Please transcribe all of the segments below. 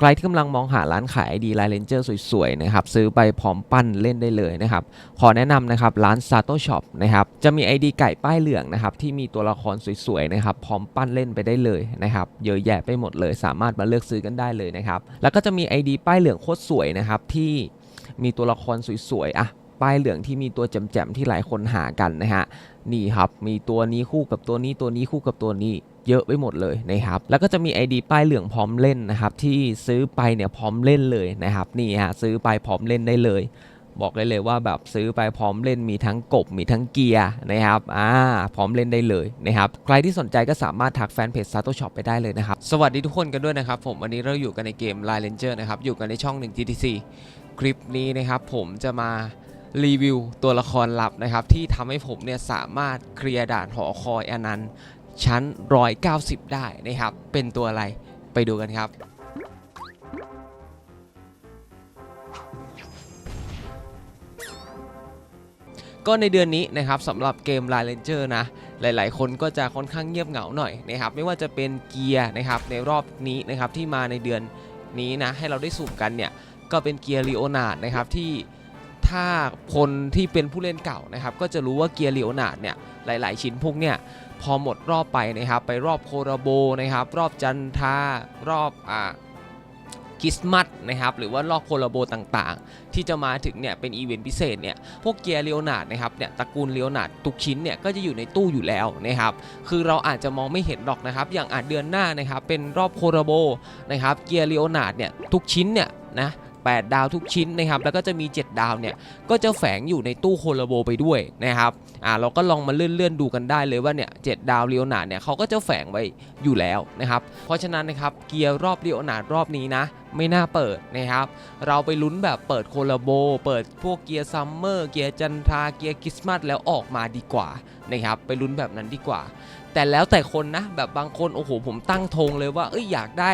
ใครที่กำลังมองหาร้านขาย ID Line Ranger สวยๆนะครับซื้อไปพร้อมปั้นเล่นได้เลยนะครับขอแนะนำนะครับร้าน Sato Shop นะครับจะมี ID ไก่ป้ายเหลืองนะครับที่มีตัวละครสวยๆนะครับพร้อมปั้นเล่นไปได้เลยนะครับเยอะแยะไปหมดเลย สามารถมาเลือกซื้อกันได้เลยนะครับแล้วก็จะมี ID ป้ายเหลืองโคตรสวยนะครับที่มีตัวละครสวยๆอะ ป้ายเหลืองที่มีตัวแจมๆที่หลายคนหากันนะฮะนี่ครับมีตัวนี้คู่กับตัวนี้ตัวนี้คู่กับตัวนี้เยอะไปหมดเลยนะครับ แล้วก็จะมี ID ป้ายเหลืองพร้อมเล่นนะครับ ที่ซื้อไปเนี่ยพร้อมเล่นเลยนะครับ นี่ฮะซื้อไปพร้อมเล่นได้เลย บอกได้เลยว่าแบบซื้อไปพร้อมเล่นมีทั้งกบมีทั้งเกียร์นะครับอ่าพร้อมเล่นได้เลยนะครับใครที่สนใจก็สามารถทักแฟนเพจ Sato Shop ไปได้เลยนะครับ สวัสดีทุกคนกันด้วยนะครับผมวันนี้เราอยู่กันในเกม Line Ranger นะครับอยู่กันในช่อง1 GTC คลิปนี้นะครับผมจะมา รีวิวตัวละครลับนะครับ ที่ทำให้ผมเนี่ยสามารถเคลียร์ด่านหอคอยอนันต์ชั้น 190 ได้นะครับ เป็นตัวอะไรไปดูกันครับก็ในเดือนนี้นะครับสำหรับเกม Line Ranger นะ หลายๆ คนก็จะค่อนข้างเงียบเหงาหน่อยนะครับ ไม่ว่าจะเป็นเกียร์นะครับในรอบนี้นะครับที่มาในเดือนนี้นะ ให้เราได้สุ่มกันเนี่ย ก็เป็นเกียร์ลีโอนาร์ดนะครับที่ ถ้าคนที่เป็นผู้เล่นเก่านะครับก็จะรู้ว่าเกียร์เลีโอนาร์ดเนี่ยหลาย ๆ ชิ้นพวกเนี่ยพอหมดรอบไปนะครับไปรอบโคราโบนะครับรอบจันทารอบอ่าคริสต์มาสนะครับหรือว่ารอบโคราโบต่างๆ ที่จะมาถึงเนี่ยเป็นอีเวนต์พิเศษเนี่ยพวกเกียร์เลโอนาร์ดนะครับเนี่ยตระกูลเลโอนาร์ดทุกชิ้นเนี่ยก็จะอยู่ในตู้อยู่แล้วนะครับคือเราอาจจะมองไม่เห็นหรอกนะครับอย่างอาจเดือนหน้านะครับเป็นรอบโคราโบนะครับเกียร์เลโอนาร์ดเนี่ยทุกชิ้นเนี่ยนะ 8 ดาวทุกชิ้นนะครับแล้วก็จะมี 7 ดาวเนี่ยก็จะแฝงอยู่ในตู้โคราโบไปด้วยนะครับอ่าเราก็ลองมาเลื่อนๆดูกันได้เลยว่าเนี่ยเดาวเลโอนาเนี่ยเขาก็จะแฝงไว้อยู่แล้วนะครับเพราะฉะนั้นนะครับเกียร์รอบเลโอนาร์ดรอบนี้นะไม่น่าเปิดนะครับ เราไปลุ้นแบบเปิดโคลาโบ เปิดพวกเกียร์ซัมเมอร์เกียร์จันทราเกียร์คริสต์มาสแล้วออกมาดีกว่านะครับ ไปลุ้นแบบนั้นดีกว่า แต่แล้วแต่คนนะแบบบางคนโอ้โหผมตั้งธงเลยว่าเอ้ยอยากได้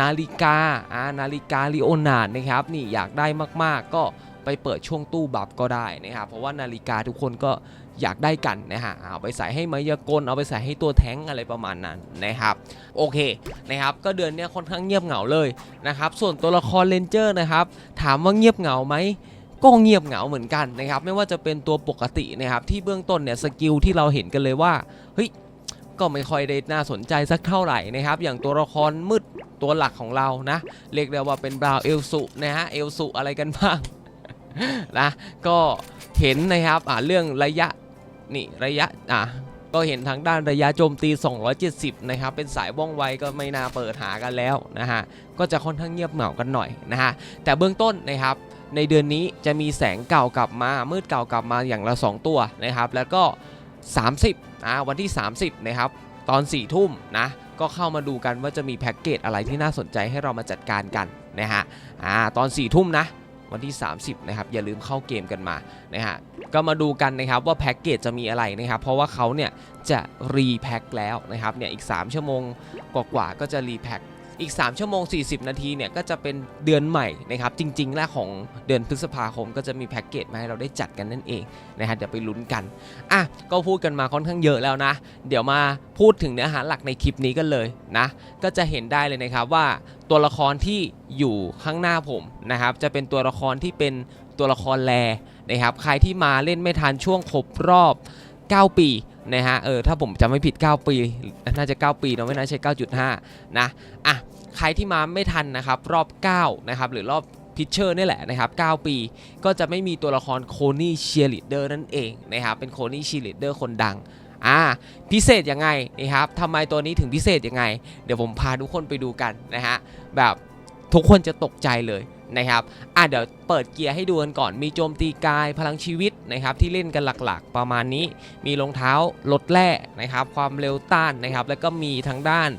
นาฬิกาอ่านาฬิกาลิโอนาร์ดนะครับนี่อยากได้มากๆ ก็ไปเปิดช่วงตู้บัฟก็ได้นะครับเพราะว่านาฬิกาทุกคนก็อยากได้กันนะฮะเอาไปใส่ให้มายากลเอาไปใส่ให้ตัวแท้งอะไรประมาณนั้นนะครับโอเคนะครับก็เดือนนี้ค่อนข้างเงียบเหงาเลยนะครับส่วนตัวละครเลนเจอร์นะครับถามว่าเงียบเหงาไหมก็เงียบเหงาเหมือนกันนะครับไม่ว่าจะเป็นตัวปกตินะครับที่เบื้องต้นเนี่ยสกิลที่เราเห็นกันเลยว่าเฮ้ย ก็ไม่ค่อยได้น่าสนใจสักเท่าไหร่นะครับ อย่างตัวละครมืดตัวหลักของเรานะ เรียกได้ว่าเป็นบราวเอลสุนะฮะเอลสุอะไรกันบ้างนะก็เห็นนะครับอ่าเรื่องระยะนี่ระยะอะก็เห็นทางด้านระยะโจมตี 270 นะครับ เป็นสายว่องไวก็ไม่น่าเปิดหากันแล้วนะฮะ ก็จะค่อนข้างเงียบเหงากันหน่อยนะฮะ แต่เบื้องต้นนะครับ ในเดือนนี้จะมีแสงเก่ากลับมา มืดเก่ากลับมาอย่างละ 2 ตัวนะครับ แล้วก็ 30นะวันที่ 30 นะครับ ตอน4ทุ่มนะ ก็เข้ามาดูกันว่าจะมีแพ็กเกจอะไรที่น่าสนใจให้เรามาจัดการกันนะฮะอ่าตอน4ทุ่มนะ วันที่ 30 นะครับ อย่าลืมเข้าเกมกันมานะฮะก็มาดูกันนะครับว่าแพ็กเกจจะมีอะไรนะครับ เพราะว่าเขาเนี่ยจะรีแพ็คแล้วนะครับเนี่ยอีก 3 ชั่วโมงกว่าๆก็จะรีแพ็ค อีก 3 ชั่วโมง 40 นาทีเนี่ยก็จะเป็นเดือนใหม่นะครับจริงๆแล้วของเดือนพฤษภาคมก็จะมีแพ็กเกจมาให้เราได้จัดกันนั่นเองนะฮะเดี๋ยวไปลุ้นกันอะก็พูดกันมาค่อนข้างเยอะแล้วนะ เดี๋ยวมาพูดถึงเนื้อหาหลักในคลิปนี้กันเลยนะก็จะเห็นได้เลยนะครับว่าตัวละครที่อยู่ข้างหน้าผมนะครับจะเป็นตัวละครที่เป็นตัวละครแลนะครับใครที่มาเล่นไม่ทันช่วงครบรอบ 9 ปี นะฮะ เออ ถ้าผมจำไม่ผิด 9 ปี น่าจะ 9 ปีเนอะไม่น่าใช่ 9.5 นะ อะ ใครที่มาไม่ทันนะครับ รอบ 9 นะครับ หรือรอบพิชเชอร์นี่แหละนะครับ 9 ปี ก็จะไม่มีตัวละครโคนี่เชียร์ลีดเดอร์นั่นเองนะครับ เป็นโคนี่เชียร์ลีดเดอร์คนดัง อ่า พิเศษยังไงนะครับทำไมตัวนี้ถึงพิเศษยังไง เดี๋ยวผมพาทุกคนไปดูกันนะฮะ แบบทุกคนจะตกใจเลย นะครับอะเดี๋ยวเปิดเกียร์ให้ดูกันก่อน มีโจมตีกายพลังชีวิตนะครับที่เล่นกันหลักๆ ประมาณนี้ มีรองเท้าลดแร่นะครับความเร็วต้านนะครับแล้วก็มีทางด้าน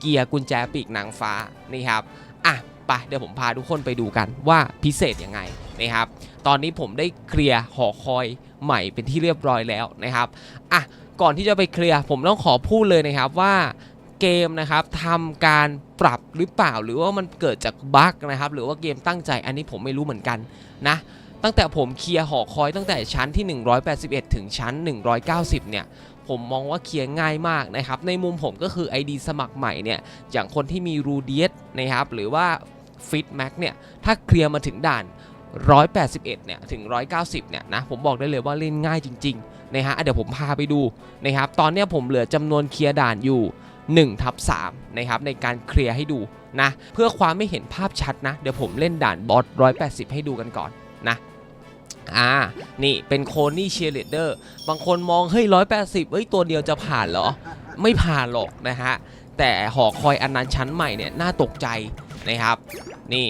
เกียร์กุญแจปีกนางฟ้านี่ครับอะไปเดี๋ยวผมพาทุกคนไปดูกันว่าพิเศษยังไงนะครับ ตอนนี้ผมได้เคลียร์หอคอยใหม่เป็นที่เรียบร้อยแล้วนะครับอะก่อนที่จะไปเคลียร์ผมต้องขอพูดเลยนะครับว่า เกมนะครับทำการปรับหรือเปล่า หรือว่ามันเกิดจากบั๊กนะครับ หรือว่าเกมตั้งใจอันนี้ผมไม่รู้เหมือนกันนะตั้งแต่ผมเคลียร์หอคอยตั้งแต่ชั้นที่ 181 ถึงชั้น 190 เนี่ย ผมมองว่าเคลียร์ง่ายมากนะครับ ในมุมผมก็คือ ID สมัครใหม่เนี่ย อย่างคนที่มีรูเดียสนะครับ หรือว่าฟิตแม็กเนี่ย ถ้าเคลียร์มาถึงด่าน 181 เนี่ย ถึง 190 เนี่ยนะ ผมบอกได้เลยว่าเล่นง่ายจริง ๆ นะฮะ เดี๋ยวผมพาไปดูนะครับ ตอนนี้ผมเหลือจำนวนเคลียร์ด่านอยู่ 1ทับ3นะครับในการเคลียร์ให้ดูนะเพื่อความไม่เห็นภาพชัดนะ เดี๋ยวผมเล่นด่านบอส180 ให้ดูกันก่อนนะอ่า นี่เป็นโคนี่เชียร์เลดเดอร์ บางคนมอง เฮ้ย180เฮ้ย ตัวเดียวจะผ่านเหรอ ไม่ผ่านหรอกนะฮะ แต่หอคอยอันนั้นชั้นใหม่เนี่ย น่าตกใจนะครับ นี่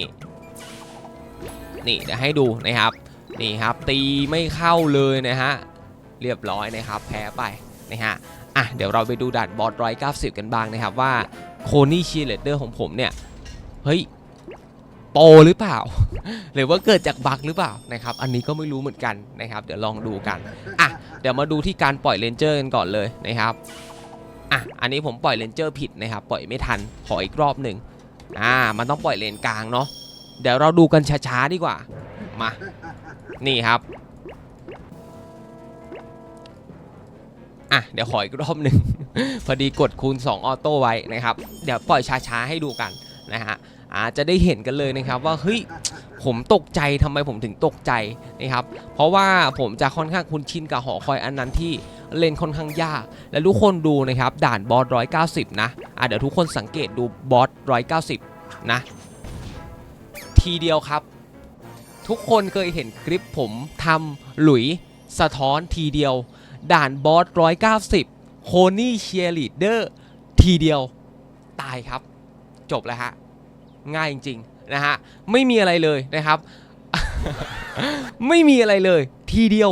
นี่เดี๋ยวให้ดูนะครับ นี่ครับ ตีไม่เข้าเลยนะฮะ เรียบร้อยนะครับ แพ้ไปนะฮะ อะเดี๋ยวเราไปดูด่านบอส190กันบ้างนะครับว่าโคนี่ชีเลดเดอร์ของผมเนี่ยเฮ้ยโปหรือเปล่า หรือว่าเกิดจากบั๊กหรือเปล่านะครับอันนี้ก็ไม่รู้เหมือนกันนะครับ เดี๋ยวลองดูกันอะเดี๋ยวมาดูที่การปล่อยเลนเจอร์กันก่อนเลยนะครับอะอันนี้ผมปล่อยเลนเจอร์ผิดนะครับ ปล่อยไม่ทันขออีกรอบหนึ่งอ่ามันต้องปล่อยเลนกลางเนาะเดี๋ยวเราดูกันช้าๆดีกว่ามานี่ครับ อะเดี๋ยวขออีกรอบหนึ่ง พอดีกดคูณ 2 ออโต้ไว้นะครับ เดี๋ยวปล่อยช้าๆให้ดูกันนะฮะอาจจะได้เห็นกันเลยนะครับว่าเฮ้ยผมตกใจทำไมผมถึงตกใจนะครับ เพราะว่าผมจะค่อนข้างคุ้นชินกับหอคอยอันนั้นที่เล่นค่อนข้างยาก และทุกคนดูนะครับ ด่านบอส190นะอะเดี๋ยวทุกคนสังเกตดูบอส190นะ ทีเดียวครับ ทุกคนเคยเห็นคลิปผมทำหลุยสะท้อนทีเดียว ด่านบอส190โคนี่เชียร์ลีดเดอร์ทีเดียวตายครับ จบแล้วฮะ ง่ายจริงๆนะฮะ ไม่มีอะไรเลยนะครับ ไม่มีอะไรเลย ทีเดียว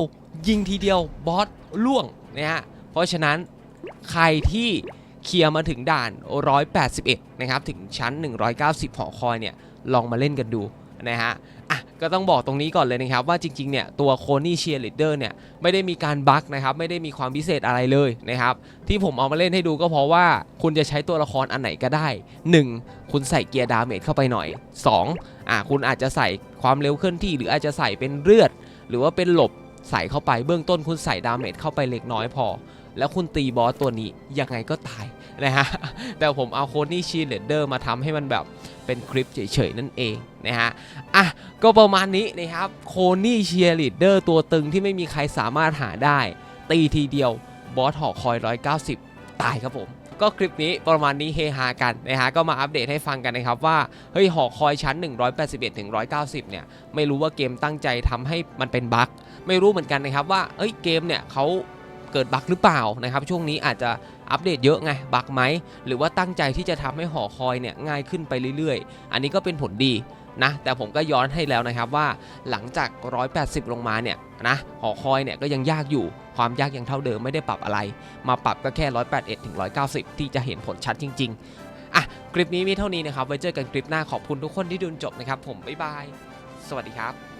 ยิงทีเดียวบอสล่วงนะฮะ เพราะฉะนั้นใครที่เคลียร์มาถึงด่าน 181 นะครับ ถึงชั้น 190 หอคอยเนี่ย ลองมาเล่นกันดู นะฮะอะก็ต้องบอกตรงนี้ก่อนเลยนะครับว่าจริงๆเนี่ยตัวโคนี่เชียร์ลีดเดอร์เนี่ยไม่ได้มีการบั๊กนะครับไม่ได้มีความพิเศษอะไรเลยนะครับที่ผมเอามาเล่นให้ดูก็เพราะว่าคุณจะใช้ตัวละครอันไหนก็ได้ 1. คุณใส่เกียร์ดาเมจเข้าไปหน่อย 2. อะคุณอาจจะใส่ความเร็วเคลื่อนที่ หรืออาจจะใส่เป็นเลือด หรือว่าเป็นหลบใส่เข้าไปเบื้องต้นคุณใส่ดาเมจเข้าไปเล็กน้อยพอ แล้วคุณตีบอสตัวนี้ยังไงก็ตายนะฮะแต่ผมเอาโคนี่ชีเลดเดอร์มาทำให้มันแบบ เป็นคลิปเฉยๆนั่นเองนะฮะอะก็ประมาณนี้นะครับโคนี่เชียร์ลีดเดอร์ตัวตึงที่ไม่มีใครสามารถหาได้ ตีทีเดียวบอสหอคอย 190 ตายครับผมก็คลิปนี้ประมาณนี้เฮฮากันนะฮะก็มาอัปเดตให้ฟังกันนะครับว่าเฮ้ยหอคอยชั้น 181ถึง190 เนี่ย ไม่รู้ว่าเกมตั้งใจทำให้มันเป็นบั๊กไม่รู้เหมือนกันนะครับว่าเอ้ยเกมเนี่ยเขาเกิดบั๊กหรือเปล่านะครับ ช่วงนี้อาจจะ อัปเดตเยอะไงบักไหมหรือว่าตั้งใจที่จะทำให้หอคอยเนี่ยง่ายขึ้นไปเรื่อยๆ อันนี้ก็เป็นผลดีนะแต่ผมก็ย้อนให้แล้วนะครับว่าหลังจาก 180 ลงมาเนี่ยนะหอคอยเนี่ยก็ยังยากอยู่ความยากยังเท่าเดิมไม่ได้ปรับอะไร มาปรับก็แค่ 181ถึง190 ที่จะเห็นผลชัดจริง ๆ อะ คลิปนี้มีเท่านี้นะครับ ไว้เจอกันคลิปหน้าขอบคุณทุกคนที่ดูจบนะครับ ผม บ๊ายบาย สวัสดีครับ